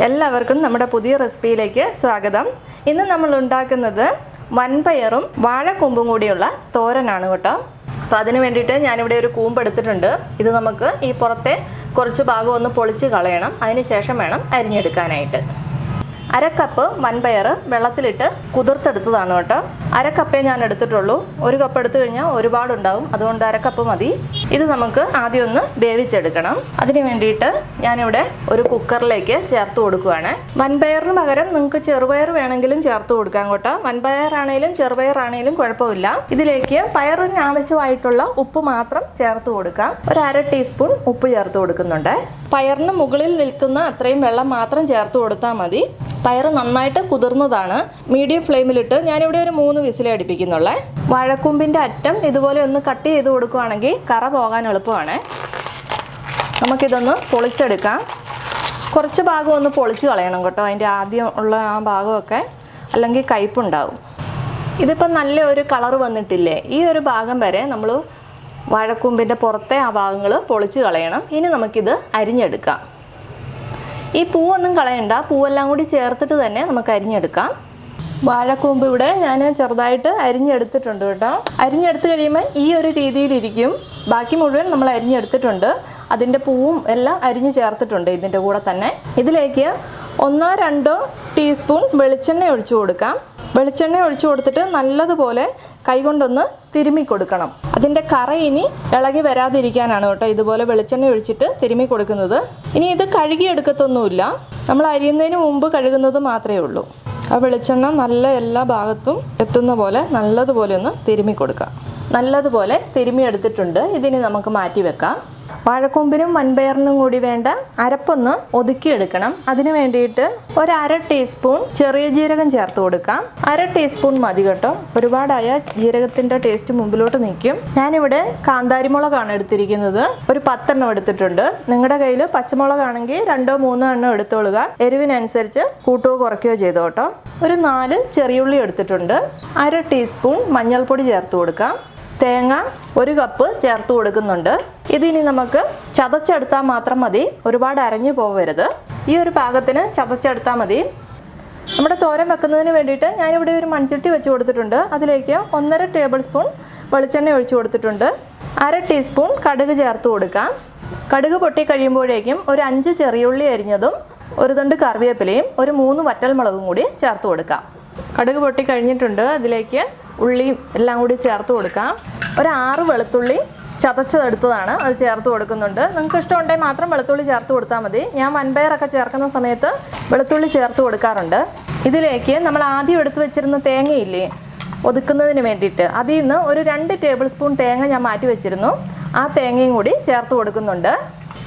എല്ലാവർക്കും നമ്മുടെ പുതിയ റെസിപ്പിയിലേക്ക് സ്വാഗതം. ഇന്ന് നമ്മൾ ഉണ്ടാക്കുന്നത് വൻപയറും വാഴക്കൂമ്പും കൂടിയുള്ള തോരനാണ് കേട്ടോ. അപ്പോൾ അതിന് വേണ്ടിയിട്ട് ഞാനിവിടെ ഒരു കൂമ്പ് എടുത്തിട്ടുണ്ട്. ഇത് നമുക്ക് ഈ പുറത്തെ കുറച്ച് ഭാഗം ഒന്ന് പൊളിച്ച് കളയണം. അതിന് ശേഷം വേണം അരിഞ്ഞെടുക്കാനായിട്ട്. അര കപ്പ് വൻപയർ വെള്ളത്തിലിട്ട് കുതിർത്തെടുത്തതാണ് കേട്ടോ. അര കപ്പേ ഞാൻ എടുത്തിട്ടുള്ളൂ. ഒരു കപ്പ് എടുത്തു കഴിഞ്ഞാൽ ഒരുപാടുണ്ടാവും. അതുകൊണ്ട് അര കപ്പ് മതി. ഇത് നമുക്ക് ആദ്യം ഒന്ന് വേവിച്ചെടുക്കണം. അതിന് വേണ്ടിയിട്ട് ഞാനിവിടെ ഒരു കുക്കറിലേക്ക് ചേർത്ത് കൊടുക്കുവാണ്. വൻപയറിന് പകരം നിങ്ങൾക്ക് ചെറുപയർ വേണമെങ്കിലും ചേർത്ത് കൊടുക്കാം കേട്ടോ. വൻപയറാണേലും ചെറുപയറാണേലും കുഴപ്പമില്ല. ഇതിലേക്ക് പയറിന് ആവശ്യമായിട്ടുള്ള ഉപ്പ് മാത്രം ചേർത്ത് കൊടുക്കാം. ഒരു അര ടീസ്പൂൺ ഉപ്പ് ചേർത്ത് കൊടുക്കുന്നുണ്ട്. പയറിന് മുകളിൽ നിൽക്കുന്ന അത്രയും വെള്ളം മാത്രം ചേർത്ത് കൊടുത്താൽ മതി. പയർ നന്നായിട്ട് കുതിർന്നതാണ്. മീഡിയം ഫ്ലെയിമിലിട്ട് ഞാനിവിടെ ഒരു മൂന്ന് വിസിൽ അടിപ്പിക്കുന്നുള്ളേ. വാഴക്കൂമ്പിന്റെ അറ്റം ഇതുപോലെ ഒന്ന് കട്ട് ചെയ്ത് കൊടുക്കുവാണെങ്കിൽ കറ പോകാൻ എളുപ്പമാണ്. നമുക്കിതൊന്ന് പൊളിച്ചെടുക്കാം. കുറച്ച് ഭാഗം ഒന്ന് പൊളിച്ച് കളയണം കേട്ടോ. അതിന്റെ ആദ്യം ഉള്ള ആ ഭാഗമൊക്കെ അല്ലെങ്കിൽ കയ്പുണ്ടാവും. ഇതിപ്പം നല്ല ഒരു കളർ വന്നിട്ടില്ലേ? ഈ ഒരു ഭാഗം വരെ നമ്മൾ വാഴക്കൂമ്പിന്റെ പുറത്തെ ആ ഭാഗങ്ങൾ പൊളിച്ച് കളയണം. ഇനി നമുക്കിത് അരിഞ്ഞെടുക്കാം. ഈ പൂവൊന്നും കളയണ്ട. പൂവെല്ലാം കൂടി ചേർത്തിട്ട് തന്നെ നമുക്ക് അരിഞ്ഞെടുക്കാം. വാഴക്കൂമ്പ് ഇവിടെ ഞാൻ ചെറുതായിട്ട് അരിഞ്ഞെടുത്തിട്ടുണ്ട് കേട്ടോ. അരിഞ്ഞെടുത്ത് കഴിയുമ്പോൾ ഈ ഒരു രീതിയിലിരിക്കും. ബാക്കി മുഴുവൻ നമ്മൾ അരിഞ്ഞെടുത്തിട്ടുണ്ട്. അതിന്റെ പൂവും എല്ലാം അരിഞ്ഞ് ചേർത്തിട്ടുണ്ട് ഇതിന്റെ കൂടെ തന്നെ. ഇതിലേക്ക് ഒന്നോ രണ്ടോ ടീസ്പൂൺ വെളിച്ചെണ്ണ ഒഴിച്ചു കൊടുക്കാം. വെളിച്ചെണ്ണ ഒഴിച്ചു കൊടുത്തിട്ട് നല്ലതുപോലെ കൈകൊണ്ടൊന്ന് തിരുമ്മി കൊടുക്കണം. അതിന്റെ കറ ഇനി ഇളകി വരാതിരിക്കാനാണ് കേട്ടോ ഇതുപോലെ വെളിച്ചെണ്ണ ഒഴിച്ചിട്ട് തിരുമ്മി കൊടുക്കുന്നത്. ഇനി ഇത് കഴുകിയെടുക്കത്തൊന്നുമില്ല. നമ്മൾ അരിയുന്നതിന് മുമ്പ് കഴുകുന്നത് മാത്രമേ ഉള്ളൂ. ആ വെളിച്ചെണ്ണ നല്ല എല്ലാ ഭാഗത്തും എത്തുന്ന പോലെ നല്ലതുപോലെ ഒന്ന് തിരുമ്മി കൊടുക്കാം. നല്ലതുപോലെ തിരുമി എടുത്തിട്ടുണ്ട്. ഇതിനി നമുക്ക് മാറ്റി വെക്കാം. വാഴക്കൊമ്പിനും വൻപയറിനും കൂടി വേണ്ട അരപ്പൊന്ന് ഒതുക്കിയെടുക്കണം. അതിന് വേണ്ടിയിട്ട് ഒരു അര ടീസ്പൂൺ ചെറിയ ജീരകം ചേർത്ത് കൊടുക്കാം. അര ടീസ്പൂൺ മതി കേട്ടോ. ഒരുപാടായ ജീരകത്തിന്റെ ടേസ്റ്റ് മുമ്പിലോട്ട് നിൽക്കും. ഞാനിവിടെ കാന്താരിമുളകാണ് എടുത്തിരിക്കുന്നത്. ഒരു പത്തെണ്ണം എടുത്തിട്ടുണ്ട്. നിങ്ങളുടെ കയ്യിൽ പച്ചമുളകാണെങ്കിൽ രണ്ടോ മൂന്നോ എണ്ണം എടുത്തോളുക. എരിവിനനുസരിച്ച് കൂട്ടുകയോ കുറയ്ക്കുകയോ ചെയ്തോട്ടോ ഒരു നാല് ചെറിയുള്ളി എടുത്തിട്ടുണ്ട്. അര ടീസ്പൂൺ മഞ്ഞൾപ്പൊടി ചേർത്ത് കൊടുക്കാം. തേങ്ങ ഒരു കപ്പ് ചേർത്ത് കൊടുക്കുന്നുണ്ട്. ഇതിനി നമുക്ക് ചതച്ചെടുത്താൽ മാത്രം മതി. ഒരുപാട് അരഞ്ഞു പോകരുത് ഈ ഒരു പാകത്തിന് ചതച്ചെടുത്താൽ മതി. നമ്മുടെ തോരൻ വെക്കുന്നതിന് വേണ്ടിയിട്ട് ഞാനിവിടെ ഒരു മൺചട്ടി വെച്ച് കൊടുത്തിട്ടുണ്ട്. അതിലേക്ക് ഒന്നര ടേബിൾ സ്പൂൺ വെളിച്ചെണ്ണ ഒഴിച്ചു കൊടുത്തിട്ടുണ്ട്. അര ടീസ്പൂൺ കടുക് ചേർത്ത് കൊടുക്കാം. കടുക് പൊട്ടി കഴിയുമ്പോഴേക്കും ഒരു അഞ്ച് ചെറിയുള്ളി അരിഞ്ഞതും ഒരു തണ്ട് കറിവേപ്പിലയും ഒരു മൂന്ന് വറ്റൽമുളകും കൂടി ചേർത്ത് കൊടുക്കാം. കടുക് പൊട്ടി കഴിഞ്ഞിട്ടുണ്ട്. അതിലേക്ക് ഉള്ളിയും എല്ലാം കൂടി ചേർത്ത് കൊടുക്കാം. ഒരു ആറ് വെളുത്തുള്ളി ചതച്ചതെടുത്തതാണ്. അത് ചേർത്ത് കൊടുക്കുന്നുണ്ട്. നിങ്ങൾക്ക് ഇഷ്ടമുണ്ടെങ്കിൽ മാത്രം വെളുത്തുള്ളി ചേർത്ത് കൊടുത്താൽ മതി. ഞാൻ വൻപയറൊക്കെ ചേർക്കുന്ന സമയത്ത് വെളുത്തുള്ളി ചേർത്ത് കൊടുക്കാറുണ്ട്. ഇതിലേക്ക് നമ്മൾ ആദ്യം എടുത്തു വെച്ചിരുന്ന തേങ്ങയില്ലേ ഒതുക്കുന്നതിന് വേണ്ടിയിട്ട്. അതിൽ നിന്ന് ഒരു രണ്ട് ടേബിൾ സ്പൂൺ തേങ്ങ ഞാൻ മാറ്റി വെച്ചിരുന്നു. ആ തേങ്ങയും കൂടി ചേർത്ത് കൊടുക്കുന്നുണ്ട്.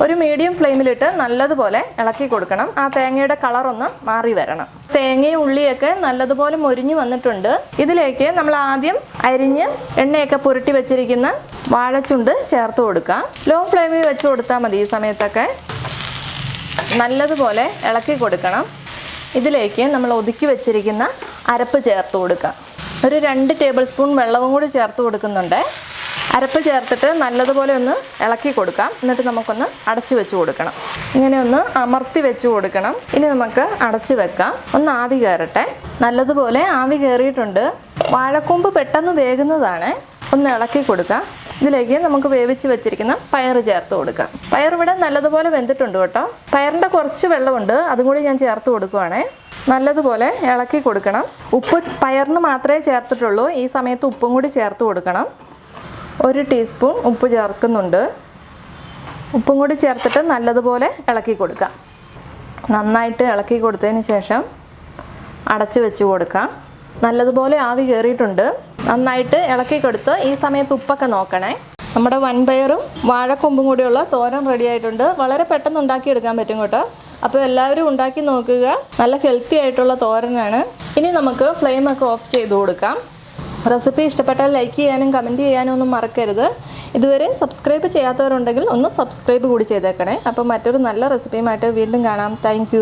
ഒരു മീഡിയം ഫ്ലെയിമിലിട്ട് നല്ലതുപോലെ ഇളക്കി കൊടുക്കണം. ആ തേങ്ങയുടെ കളർ ഒന്ന് മാറി വരണം. തേങ്ങയും ഉള്ളിയൊക്കെ നല്ലതുപോലെ മൊരിഞ്ഞു വന്നിട്ടുണ്ട്. ഇതിലേക്ക് നമ്മൾ ആദ്യം അരിഞ്ഞ് എണ്ണയൊക്കെ പുരട്ടി വെച്ചിരിക്കുന്ന വാഴച്ചുണ്ട് ചേർത്ത് കൊടുക്കാം. ലോ ഫ്ലെയിമിൽ വെച്ച് കൊടുത്താൽ മതി ഈ സമയത്തൊക്കെ. നല്ലതുപോലെ ഇളക്കി കൊടുക്കണം. ഇതിലേക്ക് നമ്മൾ ഒതുക്കി വെച്ചിരിക്കുന്ന അരപ്പ് ചേർത്ത് കൊടുക്കാം. ഒരു രണ്ട് ടേബിൾ സ്പൂൺ വെള്ളവും കൂടി ചേർത്ത് കൊടുക്കുന്നുണ്ട്. അരപ്പ് ചേർത്തിട്ട് നല്ലതുപോലെ ഒന്ന് ഇളക്കി കൊടുക്കാം. എന്നിട്ട് നമുക്കൊന്ന് അടച്ചു വെച്ച് കൊടുക്കണം. ഇങ്ങനെ ഒന്ന് അമർത്തി വെച്ച് കൊടുക്കണം. ഇനി നമുക്ക് അടച്ചു വെക്കാം. ഒന്ന് ആവി കയറട്ടെ. നല്ലതുപോലെ ആവി കയറിയിട്ടുണ്ട്. വാഴക്കൊമ്പ് പെട്ടെന്ന് വേകുന്നതാണ്. ഒന്ന് ഇളക്കി കൊടുക്കാം. ഇതിലേക്ക് നമുക്ക് വേവിച്ച് വെച്ചിരിക്കുന്ന പയർ ചേർത്ത് കൊടുക്കാം. പയർ ഇവിടെ നല്ലതുപോലെ വെന്തിട്ടുണ്ട് കേട്ടോ. പയറിന്റെ കുറച്ച് വെള്ളമുണ്ട് അതും കൂടി ഞാൻ ചേർത്ത് കൊടുക്കുവാണേ. നല്ലതുപോലെ ഇളക്കി കൊടുക്കണം. ഉപ്പ് പയറിന് മാത്രമേ ചേർത്തിട്ടുള്ളൂ ഈ സമയത്ത് ഉപ്പും കൂടി ചേർത്ത് കൊടുക്കണം. ഒരു ടീസ്പൂൺ ഉപ്പ് ചേർക്കുന്നുണ്ട്. ഉപ്പും കൂടി ചേർത്തിട്ട് നല്ലതുപോലെ ഇളക്കി കൊടുക്കാം. നന്നായിട്ട് ഇളക്കി കൊടുത്തതിന് ശേഷം അടച്ച് വെച്ച് കൊടുക്കാം. നല്ലതുപോലെ ആവി കയറിയിട്ടുണ്ട് നന്നായിട്ട് ഇളക്കി കൊടുത്ത് ഈ സമയത്ത് ഉപ്പൊക്കെ നോക്കണേ. നമ്മുടെ വൻപയറും വാഴക്കൊമ്പും കൂടിയുള്ള തോരൻ റെഡി ആയിട്ടുണ്ട്. വളരെ പെട്ടെന്ന് ഉണ്ടാക്കിയെടുക്കാൻ പറ്റും കേട്ടോ. അപ്പോൾ എല്ലാവരും ഉണ്ടാക്കി നോക്കുക. നല്ല ഹെൽത്തി ആയിട്ടുള്ള തോരനാണ്. ഇനി നമുക്ക് ഫ്ലെയിമൊക്കെ ഓഫ് ചെയ്ത് കൊടുക്കാം. റെസിപ്പി ഇഷ്ടപ്പെട്ടാൽ ലൈക്ക് ചെയ്യാനും കമന്റ് ചെയ്യാനും ഒന്നും മറക്കരുത്. ഇതുവരെ സബ്സ്ക്രൈബ് ചെയ്യാത്തവരുണ്ടെങ്കിൽ ഒന്ന് സബ്സ്ക്രൈബ് കൂടി ചെയ്തേക്കണേ. അപ്പോൾ മറ്റൊരു നല്ല റെസിപ്പിയുമായിട്ട് വീണ്ടും കാണാം. താങ്ക്